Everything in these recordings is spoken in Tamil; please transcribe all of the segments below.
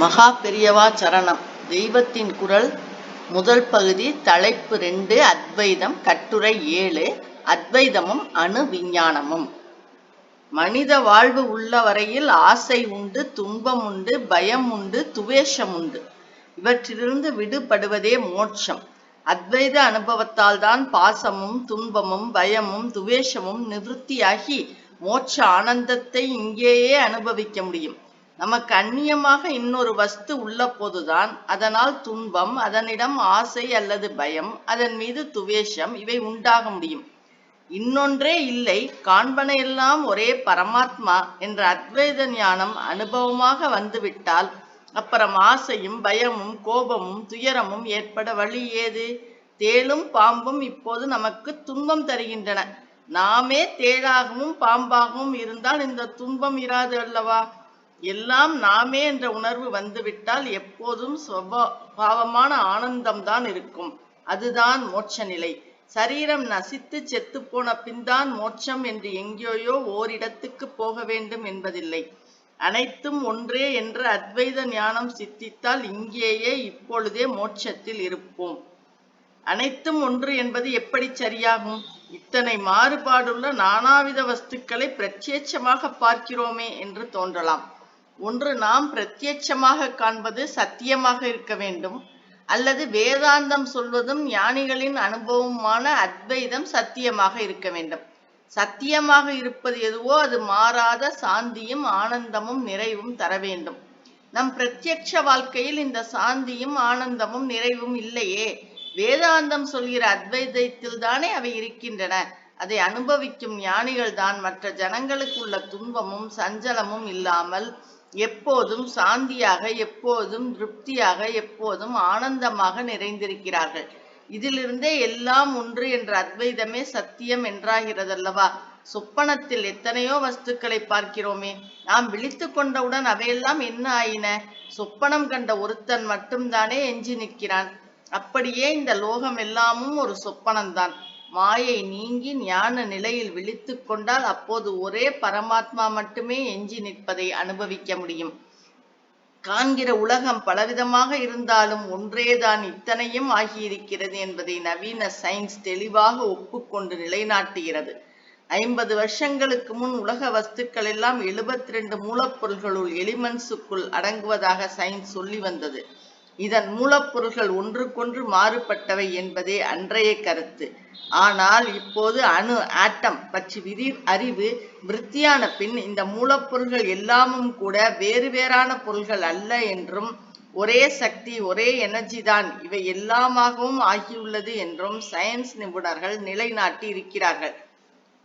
மகா பெரியவா சரணம். தெய்வத்தின் குரல் முதல் பகுதி தலைப்பு ரெண்டு அத்வைதம் கட்டுரை ஏழு அத்வைதமும் அணு விஞ்ஞானமும். மனித வாழ்வு உள்ள வரையில் ஆசை உண்டு துன்பம் உண்டு பயம் உண்டு துவேஷம் உண்டு. இவற்றிலிருந்து விடுபடுவதே மோட்சம். அத்வைத அனுபவத்தால் தான் பாசமும் துன்பமும் பயமும் துவேஷமும் நிவர்த்தியாகி மோட்ச ஆனந்தத்தை இங்கேயே அனுபவிக்க முடியும். நமக்கு அந்நியமாக இன்னொரு வஸ்து உள்ள போதுதான் அதனால் துன்பம் அதனிடம் ஆசை அல்லது பயம் அதன் மீது துவேஷம் இவை உண்டாக முடியும். இன்னொன்றே இல்லை காண்பன எல்லாம் ஒரே பரமாத்மா என்ற அத்வைத ஞானம் அனுபவமாக வந்துவிட்டால் அப்புறம் ஆசையும் பயமும் கோபமும் துயரமும் ஏற்பட வழி ஏது? தேளும் பாம்பும் இப்போது நமக்கு துன்பம் தருகின்றன. நாமே தேளாகவும் பாம்பாகவும் இருந்தால் இந்த துன்பம் இராது அல்லவா? எல்லாம் நாமே என்ற உணர்வு வந்துவிட்டால் எப்போதும் பாவமான ஆனந்தம்தான் இருக்கும். அதுதான் மோட்ச நிலை சரீரம் நசித்து செத்து போன பின்தான் மோட்சம் என்று எங்கேயோ ஓரிடத்துக்கு போக வேண்டும் என்பதில்லை. அனைத்தும் ஒன்றே என்ற அத்வைத ஞானம் சித்தித்தால் இங்கேயே இப்பொழுதே மோட்சத்தில் இருப்போம். அனைத்தும் ஒன்று என்பது எப்படி சரியாகும்? இத்தனை மாறுபாடுள்ள நானாவித வஸ்துக்களை பிரத்யட்சமாக பார்க்கிறோமே என்று தோன்றலாம். ஒன்று நாம் பிரத்யட்சமாக காண்பது சத்தியமாக இருக்க வேண்டும். அல்லது வேதாந்தம் சொல்வதும் ஞானிகளின் அனுபவமான அத்வைதம் சத்தியமாக இருக்க வேண்டும். சத்தியமாக இருப்பது எதுவோ அது மாறாத சாந்தியும் ஆனந்தமும் நிறைவும் தர வேண்டும். நம் பிரத்யட்ச வாழ்க்கையில் இந்த சாந்தியும் ஆனந்தமும் நிறைவும் இல்லையே. வேதாந்தம் சொல்கிற அத்வைதத்தில் தானே அவை இருக்கின்றன. அதை அனுபவிக்கும் ஞானிகள் தான் மற்ற ஜனங்களுக்கு உள்ள துன்பமும் சஞ்சலமும் இல்லாமல் எப்போதும் சாந்தியாக எப்போதும் திருப்தியாக எப்போதும் ஆனந்தமாக நிறைந்திருக்கிறார்கள். இதிலிருந்தே எல்லாம் ஒன்று என்ற அத்வைதமே சத்தியம் என்றாகிறதல்லவா? சொப்பனத்தில் எத்தனையோ வஸ்துக்களை பார்க்கிறோமே நாம் விழித்து கொண்டவுடன் அவையெல்லாம் என்ன ஆயின? சொப்பனம் கண்ட ஒருத்தன் மட்டும்தானே எஞ்சி நிற்கிறான். அப்படியே இந்த லோகம் எல்லாமும் ஒரு சொப்பனம்தான். மாயை நீங்கி ஞான நிலையில் விழித்து கொண்டால் அப்போது ஒரே பரமாத்மா மட்டுமே எஞ்சி நிற்பதை அனுபவிக்க முடியும். காண்கிற உலகம் பலவிதமாக இருந்தாலும் ஒன்றேதான் இத்தனையும் ஆகியிருக்கிறது என்பதை நவீன சயின்ஸ் தெளிவாக ஒப்புக்கொண்டு நிலைநாட்டுகிறது. ஐம்பது வருஷங்களுக்கு முன் உலக வஸ்துக்கள் எல்லாம் எழுபத்தி ரெண்டு மூலப்பொருள்களுள் எலிமெண்ட்ஸுக்குள் அடங்குவதாக சயின்ஸ் சொல்லி வந்தது. இதன் மூலப்பொருள்கள் ஒன்றுக்கொன்று மாறுபட்டவை என்பதே அன்றைய கருத்து. ஆனால் இப்போது அணு ஆட்டம் பற்றி விரி அறிவு விருத்தியான பின் இந்த மூலப்பொருள்கள் எல்லாமும் கூட வேறு வேறான பொருள்கள் அல்ல என்றும் ஒரே சக்தி ஒரே எனர்ஜி தான் இவை எல்லாமாகவும் ஆகியுள்ளது என்றும் சயின்ஸ் நிபுணர்கள் நிலைநாட்டி இருக்கிறார்கள்.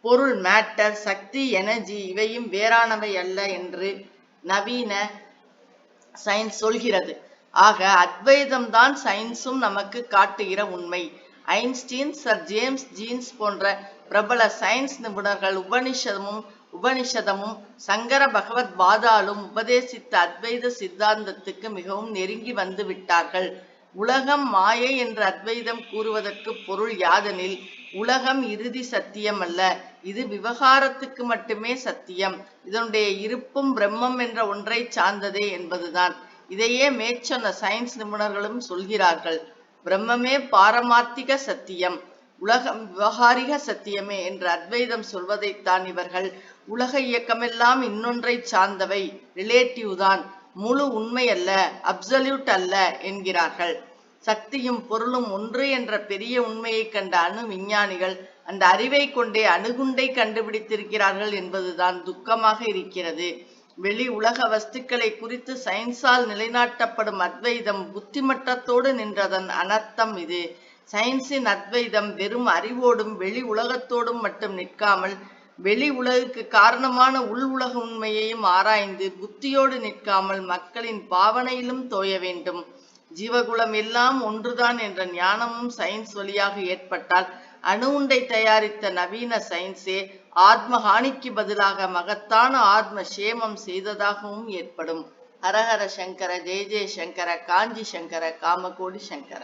பொருள் மேட்டர் சக்தி எனர்ஜி இவையும் வேறானவை அல்ல என்று நவீன சயின்ஸ் சொல்கிறது. ஆக அத்வைதம் தான் சயின்ஸும் நமக்கு காட்டுகிற உண்மை. ஐன்ஸ்டீன் சர் ஜேம்ஸ் ஜீன்ஸ் போன்ற பிரபல சயின்ஸ் நிபுணர்கள் உபனிஷதமும் உபனிஷதமும் சங்கர பகவத் பாதாலும் உபதேசித்த அத்வைத சித்தாந்தத்துக்கு மிகவும் நெருங்கி வந்து விட்டார்கள். உலகம் மாயை என்று அத்வைதம் கூறுவதற்கு பொருள் யாதெனில் உலகம் இறுதி சத்தியம் அல்ல இது விவகாரத்துக்கு மட்டுமே சத்தியம். இதனுடைய இருப்பும் பிரம்மம் என்ற ஒன்றை சார்ந்ததே என்பதுதான். இதையே மேற்சொன்ன சயின்ஸ் நிபுணர்களும் சொல்கிறார்கள். பிரம்மமே பாரமார்த்திக சத்தியம் உலகம் விவகாரிக சத்தியமே என்று அத்வைதம் சொல்வதைத்தான் இவர்கள். உலக இயக்கமெல்லாம் இன்னொன்றை சார்ந்தவை ரிலேட்டிவ் தான் முழு உண்மை அல்ல அப்சல்யூட் அல்ல என்கிறார்கள். சக்தியும் பொருளும் ஒன்று என்ற பெரிய உண்மையை கண்ட அணு விஞ்ஞானிகள் அந்த அறிவை கொண்டே அணுகுண்டை கண்டுபிடித்திருக்கிறார்கள் என்பதுதான் துக்கமாக இருக்கிறது. வெளி உலக வஸ்துக்களை குறித்து சயின்ஸால் நிலைநாட்டப்படும் அத்வைதம் புத்திமட்டத்தோடு நின்றதன் அனர்த்தம் இது. சயின்ஸின் அத்வைதம் வெறும் அறிவோடும் வெளி உலகத்தோடும் மட்டும் நிற்காமல் வெளி உலகுக்கு காரணமான உள் உலக உண்மையையும் ஆராய்ந்து புத்தியோடு நிற்காமல் மக்களின் பாவனையிலும் தோய வேண்டும். ஜீவகுலம் எல்லாம் ஒன்றுதான் என்ற ஞானமும் சயின்ஸ் வழியாக ஏற்பட்டால் அணு உண்டை தயாரித்த நவீன சயின்ஸே ஆத்மஹானிக்கு பதிலாக மகத்தான ஆத்ம சேமம் செய்ததாகவும் ஏற்படும். ஹரஹர சங்கர ஜெய ஜெய சங்கர காஞ்சி சங்கர காமகோடி சங்கர.